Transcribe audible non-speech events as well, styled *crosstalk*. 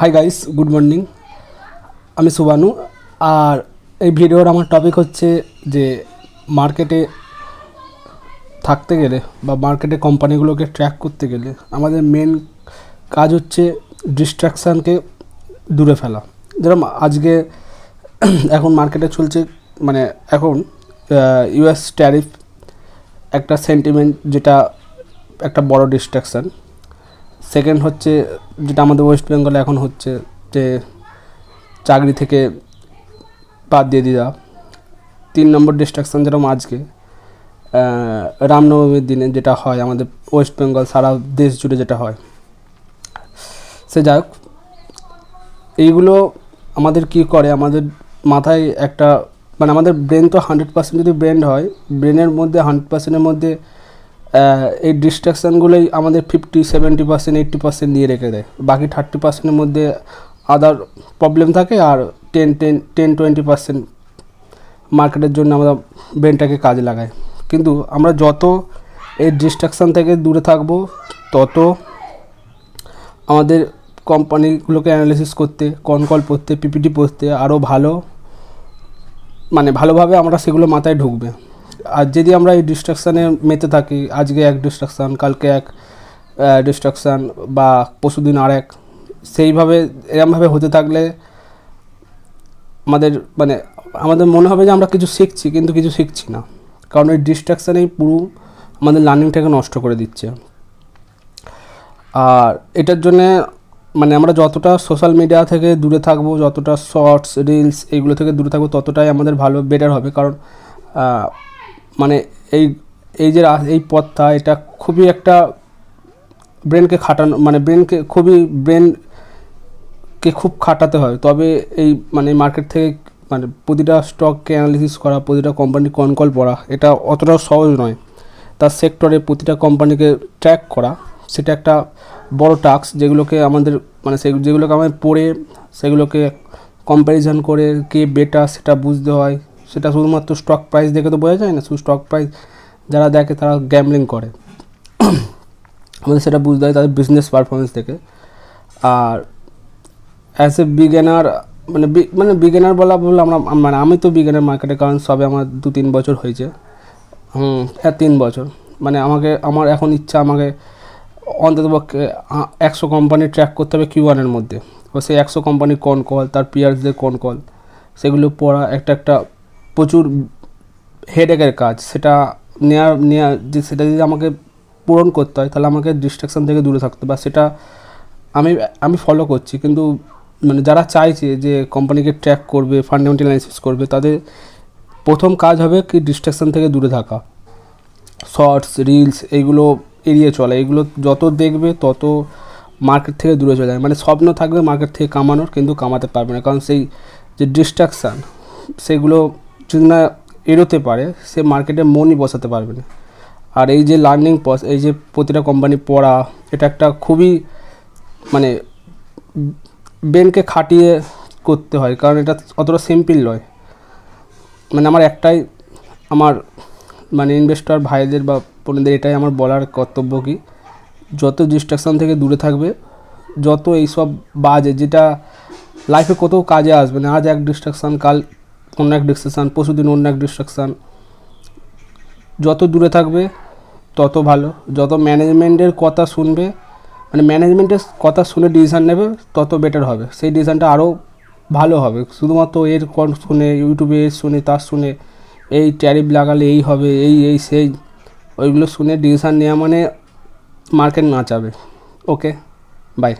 Hi guys good morning আমি সুবানু আর এই ভিডিওর আমার টপিক হচ্ছে যে মার্কেটে থাকতে গেলে বা মার্কেটে কোম্পানিগুলোকে ট্র্যাক করতে গেলে আমাদের মেন কাজ হচ্ছে ডিস্ট্রাকশানকে দূরে ফেলা। যেরকম আজকে *clears throat* এখন মার্কেটে চলছে মানে এখন ইউএস ট্যারিফ একটা সেন্টিমেন্ট যেটা একটা বড় ডিস্ট্রাকশান সেকেন্ড হচ্ছে যেটা আমাদের ওয়েস্ট বেঙ্গলে এখন হচ্ছে যে চাকরি থেকে বাদ দিয়ে দেওয়া তিন নম্বর ডিস্ট্রাকশান যেরকম আজকে রামনবমীর দিনে যেটা হয় আমাদের ওয়েস্ট বেঙ্গল সারা দেশ জুড়ে যেটা হয়। সে যাই হোক, এইগুলো আমাদের কি করে? আমাদের মাথায় একটা মানে আমাদের ব্রেন তো হান্ড্রেড পার্সেন্ট যদি ব্রেন হয় ব্রেনের মধ্যে হান্ড্রেড পার্সেন্টের মধ্যে এই ডিস্ট্রাকশানগুলোই আমাদের fifty seventy percent eighty percent দিয়ে রেখে দেয়। বাকি থার্টি পার্সেন্টের মধ্যে আদার প্রবলেম থাকে আর ten ten ten twenty percent মার্কেটের জন্য আমরা ব্রেনটাকে কাজে লাগাই। কিন্তু আমরা যত এই ডিস্ট্রাকশান থেকে দূরে থাকব, তত আমাদের কোম্পানিগুলোকে অ্যানালিসিস করতে কনকল পড়তে পিপিটি পড়তে আরও ভালো মানে ভালোভাবে আমরা সেগুলো মাথায় ঢুকবে। আর যদি আমরা এই ডিস্ট্রাকশানে মেতে থাকি, আজকে এক ডিস্ট্রাকশান কালকে এক ডিস্ট্রাকশান বা পরশুদিন আর এক, সেইভাবে, এরমভাবে হতে থাকলে আমাদের মানে আমাদের মনে হবে যে আমরা কিছু শিখছি, কিন্তু কিছু শিখছি না। কারণ এই ডিস্ট্রাকশানেই পুরো আমাদের লার্নিংটাকে নষ্ট করে দিচ্ছে। আর এটার জন্যে মানে আমরা যতটা সোশ্যাল মিডিয়া থেকে দূরে থাকব, যতটা শর্টস রিলস এইগুলো থেকে দূরে থাকব, ততটাই আমাদের ভালো বেটার হবে। কারণ মানে এই এই যে এই পথটা, এটা খুবই একটা ব্রেনকে খাটানো মানে ব্রেনকে খুবই ব্রেনকে খুব খাটাতে হয়। তবে এই মানে মার্কেট থেকে মানে প্রতিটা স্টককে অ্যানালিসিস করা, প্রতিটা কোম্পানির কনকল পড়া, এটা অতটাও সহজ নয়। তার সেক্টরে প্রতিটা কোম্পানিকে ট্র্যাক করা, সেটা একটা বড় টাস্ক যেগুলোকে আমাদের মানে সে, যেগুলোকে আমাদের পড়ে, সেগুলোকে কম্প্যারিজন করে, কে বেটার সেটা বুঝতে হয়। সেটা শুধুমাত্র স্টক প্রাইস দেখে তো বোঝা যায় না, শুধু স্টক প্রাইস যারা দেখে তারা গ্যামলিং করে। *clears throat* আমাদের সেটা বুঝতে হয় তাদের বিজনেস পারফরমেন্স থেকে আর অ্যাজ এ বিগেনার মানে মানে বিগেনার বলা বলে আমরা মানে আমি তো বিগেনার মার্কেটে কারণ সবে আমার দু তিন বছর হয়েছে। হ্যাঁ তিন বছর। মানে আমাকে, আমার এখন ইচ্ছা আমাকে অন্ততপক্ষে একশো কোম্পানি ট্র্যাক করতে হবে কিউ ওয়ানের মধ্যে। এবার সেই একশো কোম্পানির কোন কল তার পিয়ার্সদের কোন কল সেগুলো পড়া, একটা একটা প্রচুর হেডেকের কাজ, সেটা নেওয়ার নেওয়া যে সেটা যদি আমাকে পূরণ করতে হয়, তাহলে আমাকে ডিস্ট্রাকশন থেকে দূরে থাকতে বা সেটা আমি আমি ফলো করছি, কিন্তু মানে যারা চাইছে যে কোম্পানিকে ট্র্যাক করবে ফান্ডামেন্টাল অ্যানালিসিস করবে, তাদের প্রথম কাজ হবে কি ডিস্ট্রাকশন থেকে দূরে থাকা। শর্টস রিলস এইগুলো এড়িয়ে চলে। এগুলো যত দেখবে, তত মার্কেট থেকে দূরে চলে যায়। মানে স্বপ্ন থাকবে মার্কেট থেকে কামানোর, কিন্তু কামাতে পারবে না। কারণ সেই যে ডিস্ট্রাকশান সেগুলো যদি না এড়োতে পারে, সে মার্কেটে মনই বসাতে পারবে না। আর এই যে লার্নিং পস এই যে প্রতিটা কোম্পানি পড়া, এটা একটা খুবই মানে ব্রেনকে খাটিয়ে করতে হয়, কারণ এটা অতটা সিম্পল নয়। মানে আমার একটাই, আমার মানে ইনভেস্টর ভাইদের বা বোনদের এটাই আমার বলার কর্তব্য কি, যত ডিস্ট্রাকশান থেকে দূরে থাকবে, যত এইসব বাজে, যেটা লাইফে কত কাজে আসবে না, আজ এক ডিস্ট্রাকশান কাল অন্য এক ডিস্ট্রাকশান পশুদিন অন্য এক ডিস্ট্রাকশান যত দূরে থাকবে, তত ভালো। যত ম্যানেজমেন্টের কথা শুনবে মানে ম্যানেজমেন্টের কথা শুনে ডিসিশান নেবে, তত বেটার হবে। সেই ডিসিশানটা আরও ভালো হবে। শুধুমাত্র এর কন শুনে ইউটিউবে এর শুনে, তার শুনে, এই ট্যারিফ লাগালে এই হবে, এই এই, সেই, ওইগুলো শুনে ডিসিশান নেওয়া মানে মার্কেট নাচাবে। Okay bye